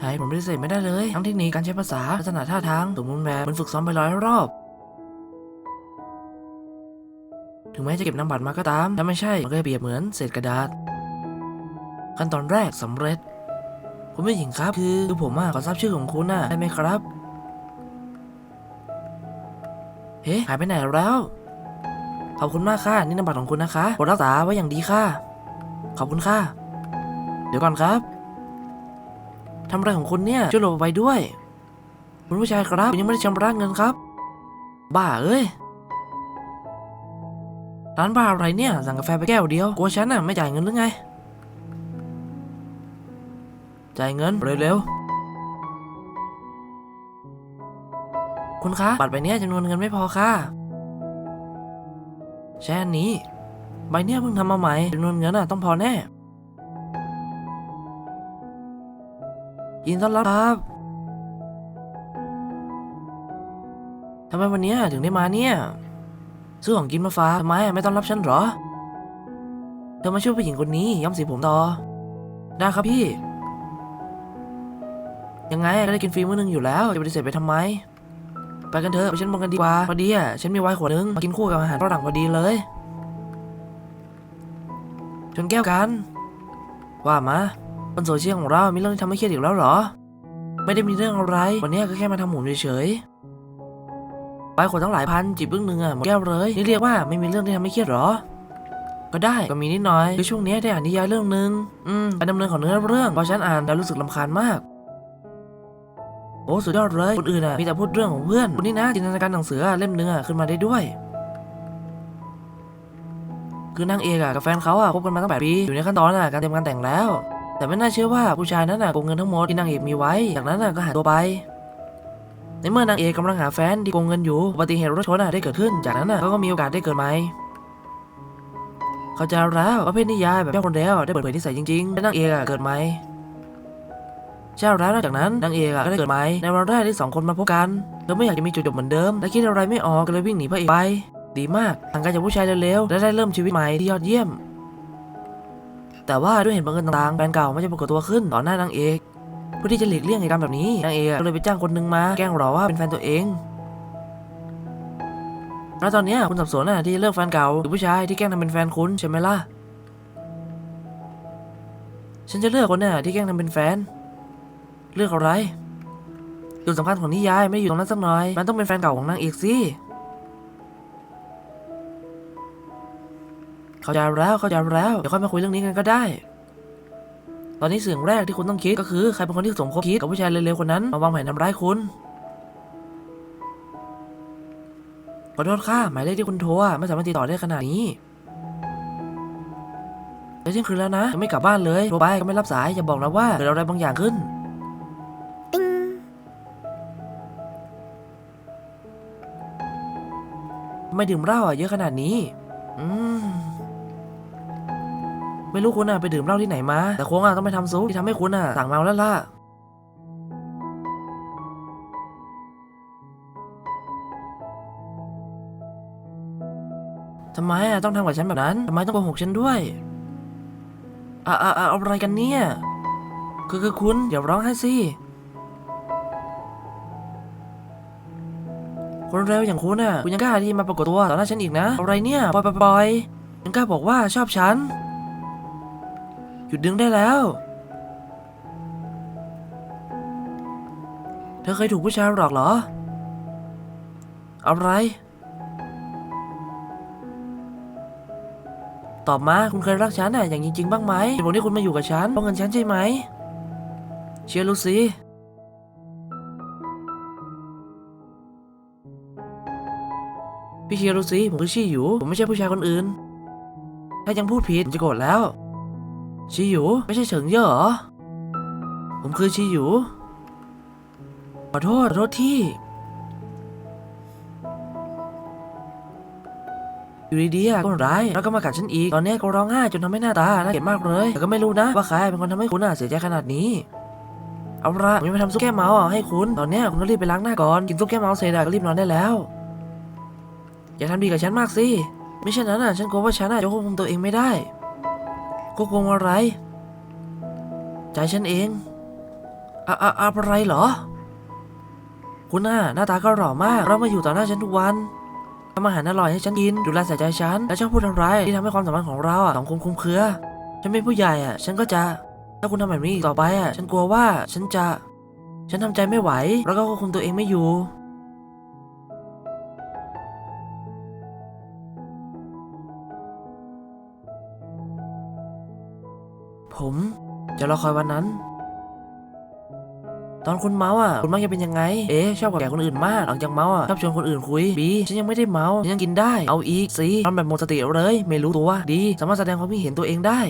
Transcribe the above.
ให้ผมปฏิเสธไม่ได้เลย ทั้งเทคนิคการใช้ภาษาลักษณะท่าทางสมบูรณ์แบบมันฝึกซ้อมไปร้อยรอบ ถึงแม้จะเก็บนามบัตรมาก็ตามถ้าไม่ใช่มันก็จะเปรียบเหมือนเศษกระดาษ ขั้นตอนแรกสำเร็จคุณผู้หญิงครับ คือคือผมอะขอทราบชื่อของคุณน่ะได้ไหมครับเฮ้หายไปไหนแล้วขอบคุณมากค่ะนี่นามบัตรของคุณนะคะโปรดรักษาไว้อย่างดีค่ะ ขอบคุณค่ะ เดี๋ยวก่อนครับ ทำอะไรของคุณเนี่ยช่วยหลบไปด้วย คุณผู้ชายครับยังไม่ได้ชำระเงินครับ บ้าเอ้ย ร้านบ้าอะไรเนี่ย สั่งกาแฟไปแก้วเดียว กลัวฉันน่ะไม่จ่ายเงินหรือไง จ่ายเงินเร็วๆ คุณคะบัตรใบเนี้ยจำนวนเงินไม่พอค่ะใช่นี้ ใบเนี้ยเพิ่งทำมาใหม่จำนวนเงินน่ะต้องพอแน่ ยินดีต้อนรับครับทำไมวันนี้ถึงได้มาเนี่ย ซื้อของกินมาฝาทำไมไม่ต้อนรับฉันหรอ เธอมาช่วยผู้หญิงคนนี้ย้อมสีผมต่อ ได้ครับพี่ ยังไงก็ได้กินฟรีมื้อนึงอยู่แล้ว จะปฏิเสธไปทำไม ไปกันเถอะไปชั้นบนกันดีกว่า พอดีอะฉันมีไวน์ขวดนึง มากินคู่กับอาหารฝรั่งพอดีเลย ชนแก้วกัน ว่ามา บนโซเชียลของเรา มีเรื่องที่ทำให้เครียดอีกแล้วเหรอ ไม่ได้มีเรื่องอะไร วันนี้ก็แค่มาทำหมุนเฉยๆไปขวดตั้งหลายพันจิบเรื่องหนึ่งอะหมดแก้วเลย นี่เรียกว่าไม่มีเรื่องที่ทำให้เครียดเหรอ ก็ได้ ก็มีนิดหน่อยคือช่วงนี้ได้อ่านนิยายเรื่องหนึ่งอืมการดำเนินของเนื้อเรื่องพอฉันอ่านแล้วรู้สึกลำคาญมากโอ้สุดยอดเลย คนอื่นอะมีแต่พูดเรื่องของเพื่อนคนนี้นะจินตนาการหนังสือเล่มหนึงอะขึ้นมาได้ด้วย คือนางเอกอะกับแฟนเขาอะคบกันมาตั้งแปดปี อยู่ในขั้นตอนอะการเตรียมงานแต่งแล้ว แต่ไม่น่าเชื่อว่าผู้ชายนั้นน่ะโกงเงินทั้งหมดที่นางเอกมีไว้ จากนั้นน่ะก็หายตัวไป ในเมื่อนางเอกกำลังหาแฟนที่โกงเงินอยู่อุบัติเหตุรถชนอะได้เกิดขึ้น จากนั้นน่ะเขาก็มีโอกาสได้เกิดใหม่เขาจะแล้วประเภทนิยายแบบเจ้าคนเดียวได้เปิดเผยนิสัยจริงๆและนางเอกเกิดใหม่เจ้าแล้วนอกจากนั้นนางเอกก็ได้เกิดใหม่ในวันแรกที่สองคนมาพบกันเธอไม่อยากจะมีจุดจบเหมือนเดิมและคิดอะไรไม่ออกก็เลยวิ่งหนีพระเอกไป ดีมากห่างไกลจากผู้ชายเร็วๆและได้เริ่มชีวิตใหม่ที่ยอดเยี่ยม แต่ว่าด้วยเหตุบังเอิญต่างๆแฟนเก่าไม่จะปรากฏตัวขึ้นต่อหน้านางเอกเพื่อที่จะหลีกเลี่ยงเหตุการณ์แบบนี้นางเอกก็เลยไปจ้างคนหนึ่งมาแกล้งหลอกว่าเป็นแฟนตัวเองแล้วตอนนี้คุณสับสนน่ะที่เลือกแฟนเก่าหรือผู้ชายที่แกล้งทำเป็นแฟนคุณใช่ไหมล่ะฉันจะเลือกคนน่ะที่แกล้งทำเป็นแฟน เลือกอะไรจุดสำคัญของนิยายไม่อยู่ตรงนั้นสักหน่อย มันต้องเป็นแฟนเก่าของนางเอกสิ เข้าใจแล้วเข้าใจแล้วเดี๋ยวค่อยมาคุยเรื่องนี้กันก็ได้ ตอนนี้สิ่งแรกที่คุณต้องคิดก็คือใครเป็นคนที่สมคบคิดกับผู้ชายเร็วๆคนนั้นมาวางแผนทำร้ายคุณขอโทษค่ะหมายเลขที่คุณโทรไม่สามารถติดต่อได้ขนาดนี้เที่ยงคืนแล้วนะยังไม่กลับบ้านเลยโทรไปก็ไม่รับสายอย่าบอกนะว่าเกิดอะไรบางอย่างขึ้นไม่ดื่มเหล้าอะเยอะขนาดนี้ อืม ไม่รู้คุณอะไปดื่มเหล้าที่ไหนมา แต่คงอะต้องไปทำซุปที่ทำให้คุณอะสั่งเมาแล้วล่ะทำไมอะต้องทำกับฉันแบบนั้นทำไมต้องโกหกฉันด้วยอะอะอะเอาอะไรกันเนี่ยคือคือคุณอย่าร้องไห้สิคนเร็วอย่างคุณน่ะ คุณยังกล้าที่มาปรากฏตัวต่อหน้าฉันอีกนะ อะไรเนี่ยปอยปล่อยปล่อยยังกล้าบอกว่าชอบฉัน หยุดดึงได้แล้ว เธอเคยถูกผู้ชายหลอกเหรอ อะไร ตอบมา คุณเคยรักฉันน่ะอย่างจริงๆ บ้างไหมเหตุผลที่คุณมาอยู่กับฉันเพราะเงินฉันใช่ไหม เชียร์ลูซี่พี่เชียร์รู้สิผมคือชี่อยู่ ผมไม่ใช่ผู้ชายคนอื่น ถ้ายังพูดผิดผมจะโกรธแล้ว ชี่อยู่ไม่ใช่เฉิงเย่อเหรอ ผมคือชี่อยู่ขอโทษขอโทษที่ อยู่ดีๆก็ร้ายแล้วก็มากัดฉันอีก ตอนนี้ก็ร้องไห้จนทำให้หน้าตาน่าเกลียดมากเลย แต่ก็ไม่รู้นะ ว่าใครเป็นคนทำให้คุณน่ะเสียใจขนาดนี้ เอาละผมจะไปทำซุปแก้เมาให้คุณ ตอนนี้คุณก็รีบไปล้างหน้าก่อน กินซุปแก้เมาเสร็จก็รีบนอนได้แล้ว อย่าทำดีกับฉันมากสิ ไม่เช่นนั้นน่ะ ฉันกลัวว่าฉันน่ะจะควบคุมตัวเองไม่ได้ ควบคุมอะไร ใจฉันเองอะอะอะไรเหรอ คุณหน่ะหน้าตาก็หล่อมาก เรามาอยู่ต่อหน้าฉันทุกวันทำอาหารอร่อยให้ฉันกิน ดูแลใส่ใจฉัน และชอบพูดอะไรที่ทำให้ความสัมพันธ์ของเราอะสองคนคลุมเครือ ฉันเป็นผู้ใหญ่อะ ฉันก็จะ ถ้าคุณทำแบบนี้ต่อไปอะ ฉันกลัวว่าฉันจะ ฉันทำใจไม่ไหว แล้วก็ควบคุมตัวเองไม่อยู่ ผมจะรอคอยวันนั้น ตอนคุณเมาอะคุณมักจะเป็นยังไง เอ๊ชอบกับแก่คนอื่นมากหลังจากเมาอะชอบชวนคนอื่นคุยบีฉันยังไม่ได้เมาฉันยังกินได้เอาอีกสิทำแบบหมดสติเลย ไม่รู้ตัวดี สามารถแสดงความคิดเห็นตัวเองได้